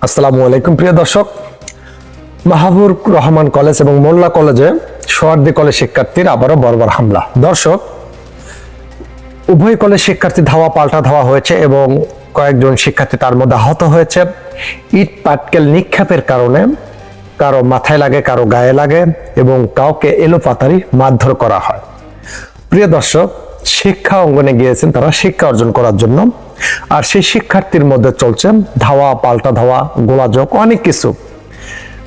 আসসালামু আলাইকুম, প্রিয় দর্শক। মাহাবুর রহমান কলেজ এবং মোল্লা কলেজে সোয়ার্দি কলেজ শিক্ষার্থীর আবারও বর্বর হামলা। দর্শক, উভয় কলেজ শিক্ষার্থী ধাওয়া পাল্টা ধাওয়া হয়েছে এবং কয়েকজন শিক্ষার্থী তার মধ্যে আহত হয়েছে। ইট পাটকেল নিক্ষেপের কারণে কারও মাথায় লাগে, কারও গায়ে লাগে এবং কাউকে এলোপাতারি মারধর করা হয়। প্রিয় দর্শক, শিক্ষা অঙ্গনে গিয়েছেন তারা শিক্ষা অর্জন করার জন্য। আর সেই শিক্ষার্থীর মধ্যে চলছে ধাওয়া, পাল্টা ধাওয়া গোলাযোগ অনেক কিছু।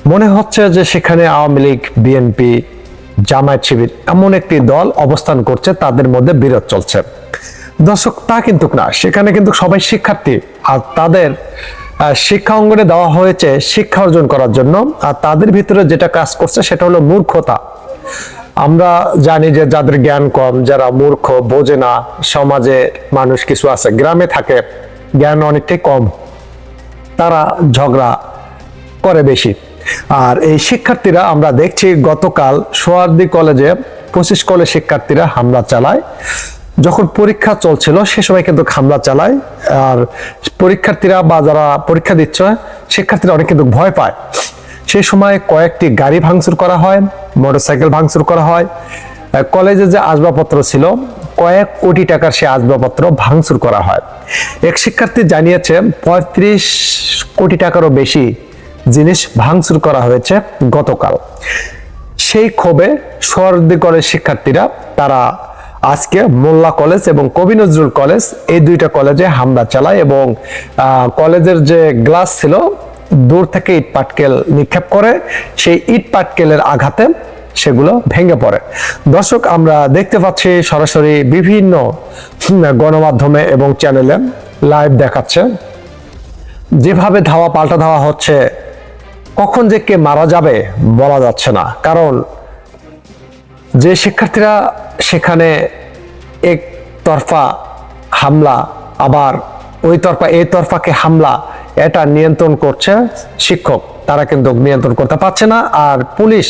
মনে হচ্ছে যে সেখানে আওয়ামী লীগ, বিএনপি, জামায়াত শিবির এমন একটি দল অবস্থান করছে, তাদের মধ্যে বিরোধ চলছে। দর্শক, তা কিন্তু না। সেখানে কিন্তু সবাই শিক্ষার্থী। আর তাদের শিক্ষা অঙ্গনে দেওয়া হয়েছে শিক্ষা অর্জন করার জন্য। আর তাদের ভিতরে যেটা কাজ করছে, সেটা হলো মূর্খতা। আমরা জানি যে যাদের জ্ঞান কম, যারা মূর্খ, বোঝে না, সমাজে মানুষ কিছু আছে, গ্রামে থাকে, জ্ঞান অনেকটাই কম। তারা ঝগড়া করে বেশি। আর এই শিক্ষার্থীরা আমরা দেখছি, গতকাল সোয়ার্দি কলেজে পঁচিশ কলেজ শিক্ষার্থীরা হামলা চালায়। যখন পরীক্ষা চলছিল, সে সময় কিন্তু হামলা চালায়। আর পরীক্ষার্থীরা বা যারা পরীক্ষা দিচ্ছে, শিক্ষার্থীরা অনেক কিন্তু ভয় পায়। সেই সময় কয়েকটি গাড়ি ভাঙচুর করা হয়, মোটরসাইকেল ভাঙচুর করা হয়। কলেজে যে আসবাবপত্র ছিল, কয়েক কোটি টাকার সে আসবাবপত্র ভাঙচুর করা হয়। এক শিক্ষার্থী জানিয়েছে, পঁয়ত্রিশ কোটি টাকারও বেশি জিনিস ভাঙচুর করা হয়েছে গতকাল। সেই ক্ষোভে সরদি কলেজ শিক্ষার্থীরা, তারা আজকে মোল্লা কলেজ এবং কবি নজরুল কলেজ এই দুইটা কলেজে হামলা চালায় এবং কলেজের যে গ্লাস ছিল দূর থেকে ইট পাটকেল নিক্ষেপ করে, সেই ইট পাটকেলের আঘাতে সেগুলো ভেঙে পড়ে। দর্শক, আমরা দেখতে পাচ্ছি সরাসরি বিভিন্ন গণমাধ্যমে এবং চ্যানেলে লাইভ দেখাচ্ছে। যেভাবে ধাওয়া পাল্টা ধাওয়া হচ্ছে, কখন যে কে মারা যাবে বলা যাচ্ছে না। কারণ, যে শিক্ষার্থীরা সেখানে এক তরফা হামলা, আবার ওই তরফা এই তরফাকে হামলা এটা নিয়ন্ত্রণ করছে শিক্ষক। তারা কিন্তু নিয়ন্ত্রণ করতে পারছে না। আর পুলিশ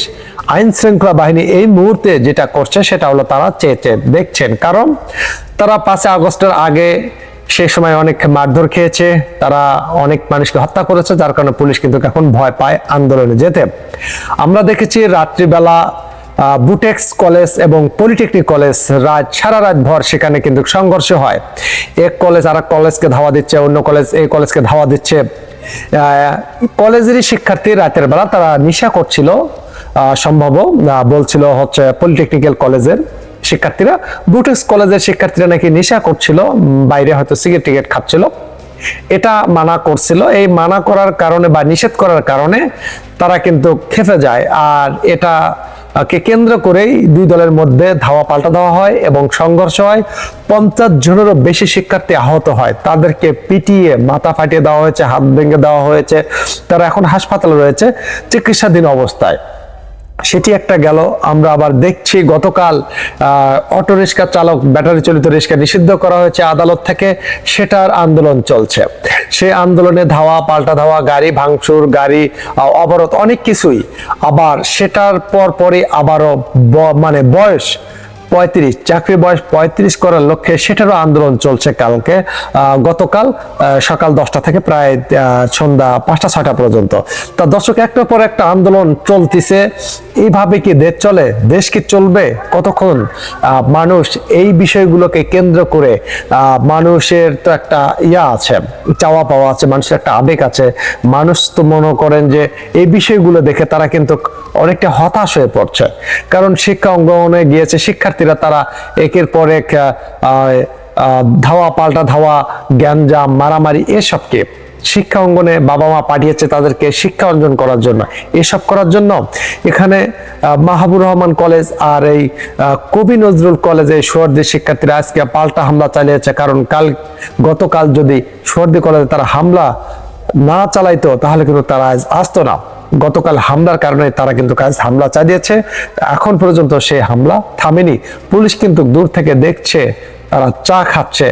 আইন শৃঙ্খলা বাহিনী এই মুহূর্তে যেটা করছে, সেটা হলো তারা চেয়ে চেয়ে দেখছেন। কারণ তারা পাঁচই আগস্টের আগে সেই সময় অনেক মারধর খেয়েছে। তারা অনেক মানুষকে হত্যা করেছে, যার কারণে পুলিশ কিন্তু এখন ভয় পায় আন্দোলনে যেতে। আমরা দেখেছি রাত্রিবেলা বুটেক্স কলেজ এবং পলিটেকনিক কলেজ রাত সারা রাত ভর সেখানে কিন্তু সংঘর্ষ হয়। এক কলেজ আর এক কলেজকে ধাওয়া দিচ্ছে, অন্য কলেজ এই কলেজকে ধাওয়া দিচ্ছে। কলেজেরই শিক্ষার্থী রাতের বেলা তারা নিশা করছিল সম্ভব বলছিল হচ্ছে পলিটেকনিক্যাল কলেজের শিক্ষার্থীরা। বুটেক্স কলেজের শিক্ষার্থীরা নাকি নেশা করছিল বাইরে হয়তো সিগারেট টিকেট খাচ্ছিল। এটা মানা করছিল। এই মানা করার কারণে বা নিষেধ করার কারণে তারা কিন্তু খেপে যায়। আর এটা কে কেন্দ্র করেই দুই দলের মধ্যে ধাওয়া পাল্টা দেওয়া হয় এবং সংঘর্ষ হয়। পঞ্চাশ জনেরও বেশি শিক্ষার্থী আহত হয়। তাদেরকে পিটিয়ে মাথা ফাটিয়ে দেওয়া হয়েছে, হাত ভেঙে দেওয়া হয়েছে। তারা এখন হাসপাতালে রয়েছে। চিকিৎসাধীন অবস্থায়। সেটি একটা গেল। আমরা আবার দেখছি গতকাল অটো রিক্সা চালক ব্যাটারি চালিত রিক্সা নিষিদ্ধ করা হয়েছে আদালত থেকে। সেটার আন্দোলন চলছে। সে আন্দোলনে ধাওয়া, পাল্টা ধাওয়া, গাড়ি ভাঙচুর, গাড়ি অবরোধ অনেক কিছুই। আবার সেটার পর পরই আবারও মানে বয়স পঁয়ত্রিশ, চাকরি বয়স পঁয়ত্রিশ করার লক্ষ্যে সেটারও আন্দোলন চলছে কালকে। গতকাল সকাল দশটা থেকে প্রায় সন্ধ্যা পাঁচটা ছটা পর্যন্ত। তা দর্শক, একটার পর একটা আন্দোলন চলতিছে। এইভাবে কি দেশ চলে? দেশ কি চলবে? কতক্ষণ? মানুষ এই বিষয়গুলোকে কেন্দ্র করে মানুষের তো একটা ইয়া আছে, চাওয়া পাওয়া আছে, মানুষের একটা আবেগ আছে। মানুষ তো মনে করেন যে এই বিষয়গুলো দেখে তারা কিন্তু অনেকটা হতাশ হয়ে পড়ছে। কারণ শিক্ষা অঙ্গনে গিয়েছে শিক্ষার্থীরা তারা একের পর এক ধাওয়া, পাল্টা ধাওয়া জ্ঞানজাম মারামারি এসবকে শিক্ষা অঙ্গনে বাবা মা পাঠিয়েছে তাদেরকে শিক্ষা অর্জন করার জন্য। এসব করার জন্য এখানে মাহাবুর রহমান কলেজ আর এই কবি নজরুল কলেজে সোয়ার্দি শিক্ষার্থীরা আজকে পাল্টা হামলা চালিয়েছে। কারণ কাল, গতকাল যদি সোয়ার্দি কলেজে তারা হামলা না চালাইতো, তাহলে কিন্তু তারা আজ আসতো না। গতকাল হামলার কারণে তারা কিন্তু কাজ হামলা চালিয়েছে। এখন পর্যন্ত সে হামলা থামেনি। পুলিশ কিন্তু দূর থেকে দেখছে, তারা চা খাচ্ছে,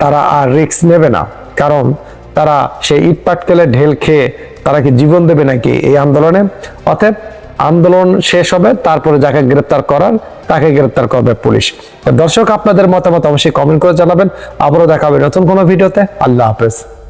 তারা আর রিস্ক নেবে না। কারণ তারা সেই ইট পাটকেলে ঢেল খেয়ে তারা কি জীবন দেবে নাকি এই আন্দোলনে? অতএব আন্দোলন শেষ হবে, তারপরে যাকে গ্রেপ্তার করার, তাকে গ্রেপ্তার করবে পুলিশ। দর্শক, আপনাদের মতামত অবশ্যই কমেন্ট করে জানাবেন। আবারও দেখা হবে নতুন কোনো ভিডিওতে। আল্লাহ হাফেজ।